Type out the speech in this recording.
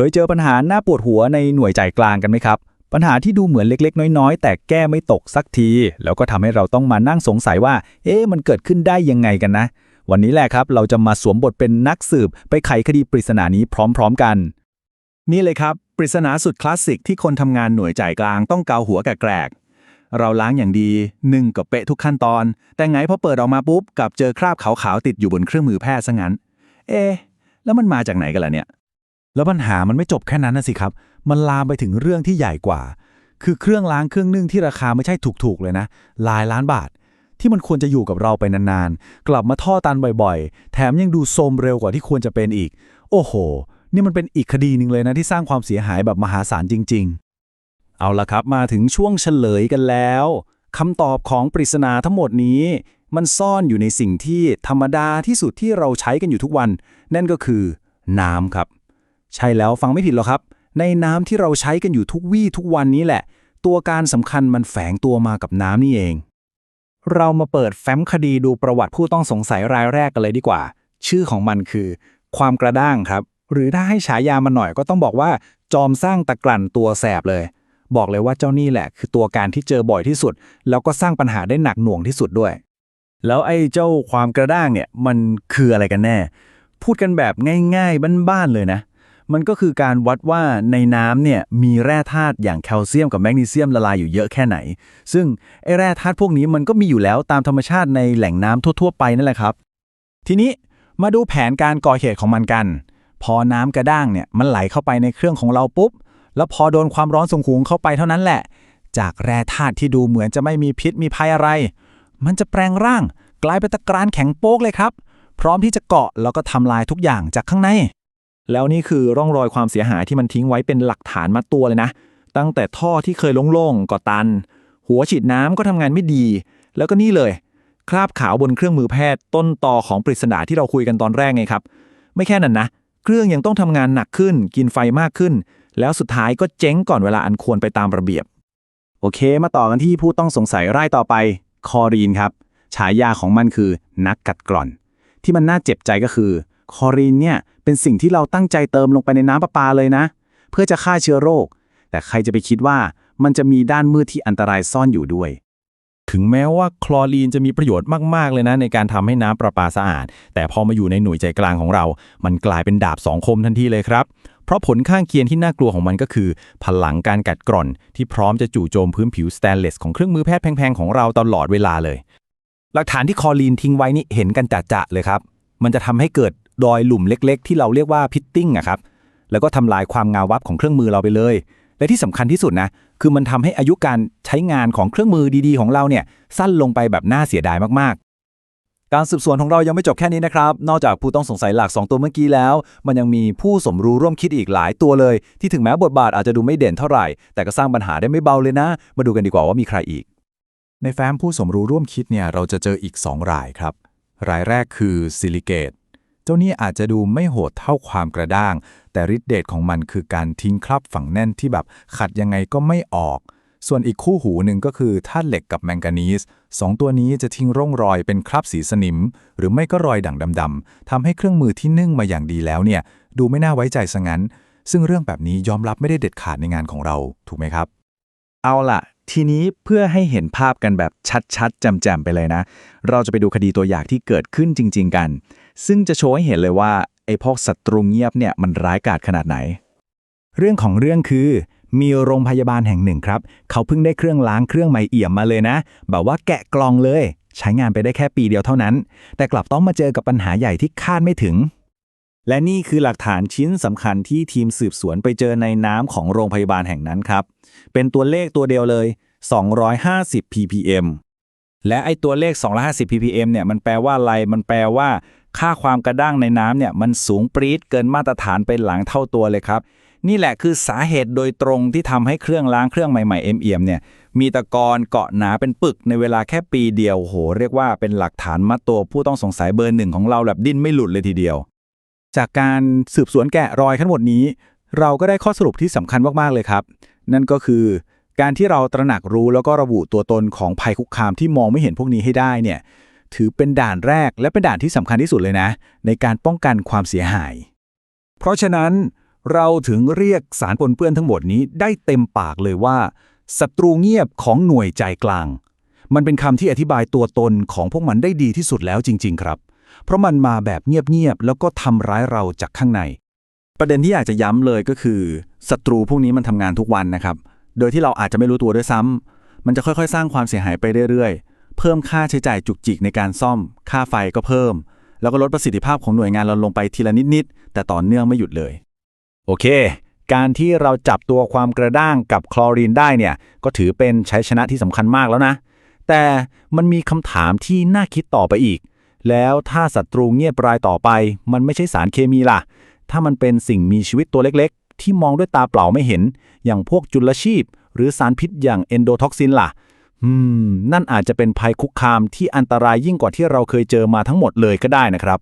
เคยเจอปัญหาหน้าปวดหัวในหน่วยจ่ายกลางกันไหมครับ ปัญหาที่ดูเหมือนเล็กๆ น้อยๆ แต่แก้ไม่ตกสักที แล้วก็ทำให้เราต้องมานั่งสงสัยว่า เอ๊ะมันเกิดขึ้นได้ยังไงกันนะ วันนี้แหละครับเราจะมาสวมบทเป็นนักสืบ ไปไขคดีปริศนานี้พร้อม ๆ กัน นี่เลยครับ ปริศนาสุดคลาสสิกที่คนทำงานหน่วยจ่ายกลางต้องเกาหัวแกรกเราล้างอย่างดีนึ่งกับเปะทุกขั้นตอน แต่ไงพอเปิดออกมาปุ๊บกับเจอคราบขาวๆติดอยู่บนเครื่องมือแพทย์ซะงั้น เอ๊ะแล้วมันมาจากไหนกันล่ะเนี่ย แล้วปัญหามันไม่จบแค่นั้นนะสิครับ มันลามไปถึงเรื่องที่ใหญ่กว่า คือเครื่องล้างเครื่องนึ่งที่ราคาไม่ใช่ถูกๆเลยนะหลายล้านบาท ที่มันควรจะอยู่กับเราไปนานๆ กลับมาท่อตันบ่อยๆ แถมยังดูโทรมเร็วกว่าที่ควรจะเป็นอีก โอ้โห นี่มันเป็นอีกคดีหนึ่งเลยนะที่สร้างความเสียหายแบบมหาศาลจริง ๆ เอาละครับมาถึงช่วงเฉลยกันแล้วคำตอบของปริศนาทั้งหมดนี้ มันซ่อนอยู่ในสิ่งที่ธรรมดาที่สุดที่เราใช้กันอยู่ทุกวัน นั่นก็คือน้ำครับ ใช่แล้วฟังไม่ผิดหรอกครับ ในน้ำที่เราใช้กันอยู่ทุกวี่ทุกวันนี้แหละ ตัวการสำคัญมันแฝงตัวมากับน้ำนี่เอง เรามาเปิดแฟ้มคดีดูประวัติผู้ต้องสงสัยรายแรกกันเลยดีกว่า ชื่อของมันคือ ความกระด้างครับ หรือถ้าให้ฉายามันหน่อยก็ต้องบอกว่า จอมสร้างตะกลั่นตัวแสบเลย บอกเลยว่าเจ้านี่แหละ คือตัวการที่เจอบ่อยที่สุด แล้วก็สร้างปัญหาได้หนักหน่วงที่สุดด้วย แล้วไอ้เจ้าความกระด้างเนี่ยมันคืออะไรกันแน่ พูดกันแบบง่าย ๆบ้านๆเลยนะ มันก็คือการวัดว่าในน้ำเนี่ยมีแร่ธาตุอย่างแคลเซียมกับแมกนีเซียมละลายอยู่เยอะแค่ไหน ซึ่งไอแร่ธาตุพวกนี้มันก็มีอยู่แล้วตามธรรมชาติในแหล่งน้ำทั่ว ๆ ไปนั่นแหละครับ ทีนี้มาดูแผนการก่อเหตุของมันกัน พอน้ำกระด้างเนี่ยมันไหลเข้าไปในเครื่องของเราปุ๊บ แล้วพอโดนความร้อนสูงหูงเข้าไปเท่านั้นแหละ จากแร่ธาตุที่ดูเหมือนจะไม่มีพิษมีภัยอะไร มันจะแปลงร่าง กลายเป็นตะกรานแข็งโป๊กเลยครับ พร้อมที่จะเกาะแล้วก็ทำลายทุกอย่างจากข้างใน แล้วนี่คือร่องรอยความเสียหายที่มันทิ้งไว้เป็นหลักฐานมัดตัวเลยนะ ตั้งแต่ท่อที่เคยโล่งๆก็ตัน หัวฉีดน้ำก็ทำงานไม่ดี แล้วก็นี่เลย คราบขาวบนเครื่องมือแพทย์ ต้นตอของปริศนาที่เราคุยกันตอนแรกไงครับ ไม่แค่นั้นนะ เครื่องยังต้องทำงานหนักขึ้น กินไฟมากขึ้น แล้วสุดท้ายก็เจ๊งก่อนเวลาอันควรไปตามระเบียบ โอเค มาต่อกันที่ผู้ต้องสงสัยรายต่อไป คอรีนครับ ฉายาของมันคือนักกัดกร่อน ที่มันน่าเจ็บใจก็คือ คอรีนเนี่ยเป็นสิ่งที่เราตั้งใจเติมลงไปในน้ำประปาเลยนะ เพื่อจะฆ่าเชื้อโรค แต่ใครจะไปคิดว่ามันจะมีด้านมืดที่อันตรายซ่อนอยู่ด้วย ถึงแม้ว่าคลอรีนจะมีประโยชน์มากๆเลยนะ ในการทำให้น้ำประปาสะอาด แต่พอมาอยู่ในหน่วยใจกลางของเรา มันกลายเป็นดาบสองคมทันทีเลยครับเพราะผลข้างเคียงที่น่ากลัวของมันก็คือ พลังการกัดกร่อน ที่พร้อมจะจู่โจมพื้นผิวสแตนเลสของเครื่องมือแพทย์แพงๆ ของเราตลอดเวลาเลย หลักฐานที่คอลีนทิ้งไว้นี่เห็นกันจะๆเลยครับ มันจะทำให้เกิด รอยหลุมเล็ก ๆ ที่เราเรียกว่าพิตติ้งอะครับ แล้วก็ทำลายความงาวับของเครื่องมือเราไปเลย และที่สำคัญที่สุดนะ คือมันทำให้อายุการใช้งานของเครื่องมือดีๆ ของเราเนี่ยสั้นลงไปแบบน่าเสียดายมากๆ การสืบสวนของเรายังไม่จบแค่นี้นะครับ นอกจากผู้ต้องสงสัยหลัก 2 ตัวเมื่อกี้แล้ว มันยังมีผู้สมรู้ร่วมคิดอีกหลายตัวเลย ที่ถึงแม้บทบาทอาจจะดูไม่เด่นเท่าไหร่ แต่ก็สร้างปัญหาได้ไม่เบาเลยนะ มาดูกันดีกว่าว่ามีใครอีก ในแฟ้มผู้สมรู้ร่วมคิดเนี่ยเราจะเจออีก 2 รายครับ รายแรกคือซิลิเกต จ้านี่อาจจะดูไม่โหดเท่าความกระด้าง แต่ฤทธิเดชของมันคือการทิ้งคราบฝังแน่นที่แบบขัดยังไงก็ไม่ออก ส่วนอีกคู่หูหนึ่งก็คือธาตุเหล็กกับแมงกานีสสองตัวนี้จะทิ้งร่องรอยเป็นคราบสีสนิม หรือไม่ก็รอยด่างดำๆทำให้เครื่องมือที่นึ่งมาอย่างดีแล้วเนี่ยดูไม่น่าไว้ใจซะงั้น ซึ่งเรื่องแบบนี้ยอมรับไม่ได้เด็ดขาดในงานของเราถูกไหมครับ เอาล่ะ ทีนี้เพื่อให้เห็นภาพกันแบบชัดๆ แจ่มๆ ไปเลยนะ เราจะไปดูคดีตัวอย่างที่เกิดขึ้นจริง ๆ กัน ซึ่งจะโชว์ให้เห็นเลยว่า ไอ้พวกศัตรูเงียบเนี่ยมันร้ายกาจขนาดไหน เรื่องของเรื่องคือ มีโรงพยาบาลแห่งหนึ่งครับ เขาเพิ่งได้เครื่องล้างเครื่องใหม่เอี่ยมมาเลยนะ แบบว่าแกะกล่องเลย ใช้งานไปได้แค่ปีเดียวเท่านั้น แต่กลับต้องมาเจอกับปัญหาใหญ่ที่คาดไม่ถึง และนี่คือหลักฐานชิ้นสำคัญที่ทีมสืบสวนไปเจอในน้ำของโรงพยาบาลแห่งนั้นครับ เป็นตัวเลขตัวเดียวเลย 250 ppm และไอตัวเลข 250 ppm เนี่ยมันแปลว่าอะไร มันแปลว่า ค่าความกระด้างในน้ำเนี่ยมันสูงปรี๊ดเกินมาตรฐานไปหลังเท่าตัวเลยครับ นี่แหละคือสาเหตุโดยตรงที่ทำให้เครื่องล้างเครื่องใหม่ๆเอ็มเอ็มเนี่ยมีตะกอนเกาะหนาเป็นปึกในเวลาแค่ปีเดียวโห เรียกว่าเป็นหลักฐานมัดตัวผู้ต้องสงสัยเบอร์หนึ่งของเราแบบดิ้นไม่หลุดเลยทีเดียว จากการสืบสวนแกะรอยทั้งหมดนี้ เราก็ได้ข้อสรุปที่สำคัญมากๆเลยครับ นั่นก็คือ การที่เราตระหนักรู้แล้วก็ระบุตัวตนของภัยคุกคามที่มองไม่เห็นพวกนี้ให้ได้เนี่ยถือเป็นด่านแรกและเป็นด่านที่สำคัญที่สุดเลยนะ ในการป้องกันความเสียหาย เพราะฉะนั้นเราถึงเรียกสารปนเปื้อนทั้งหมดนี้ได้เต็มปากเลยว่าศัตรูเงียบของหน่วยใจกลาง มันเป็นคำที่อธิบายตัวตนของพวกมันได้ดีที่สุดแล้วจริง ๆ ครับ เพราะมันมาแบบเงียบ ๆ แล้วก็ทำร้ายเราจากข้างใน ประเด็นที่อยากจะย้ำเลยก็คือศัตรูพวกนี้มันทำงานทุกวันนะครับ โดยที่เราอาจจะไม่รู้ตัวด้วยซ้ำมันจะค่อยๆ สร้างความเสียหายไปเรื่อยๆ เพิ่มค่าใช้จ่ายจุกจิกในการซ่อม ค่าไฟก็เพิ่ม แล้วก็ลดประสิทธิภาพของหน่วยงานเราลงไปทีละนิดๆ แต่ต่อเนื่องไม่หยุดเลย โอเค การที่เราจับตัวความกระด้างกับคลอรีนได้เนี่ย ก็ถือเป็นชัยชนะที่สำคัญมากแล้วนะ แต่มันมีคำถามที่น่าคิดต่อไปอีก แล้วถ้าศัตรูเงียบรายต่อไป มันไม่ใช่สารเคมีล่ะ ถ้ามันเป็นสิ่งมีชีวิตตัวเล็กๆ ที่มองด้วยตาเปล่าไม่เห็น อย่างพวกจุลชีพ หรือสารพิษอย่างเอนโดท็อกซินล่ะ อืม นั่นอาจจะเป็นภัยคุกคามที่อันตรายยิ่งกว่าที่เราเคยเจอมาทั้งหมดเลยก็ได้นะครับ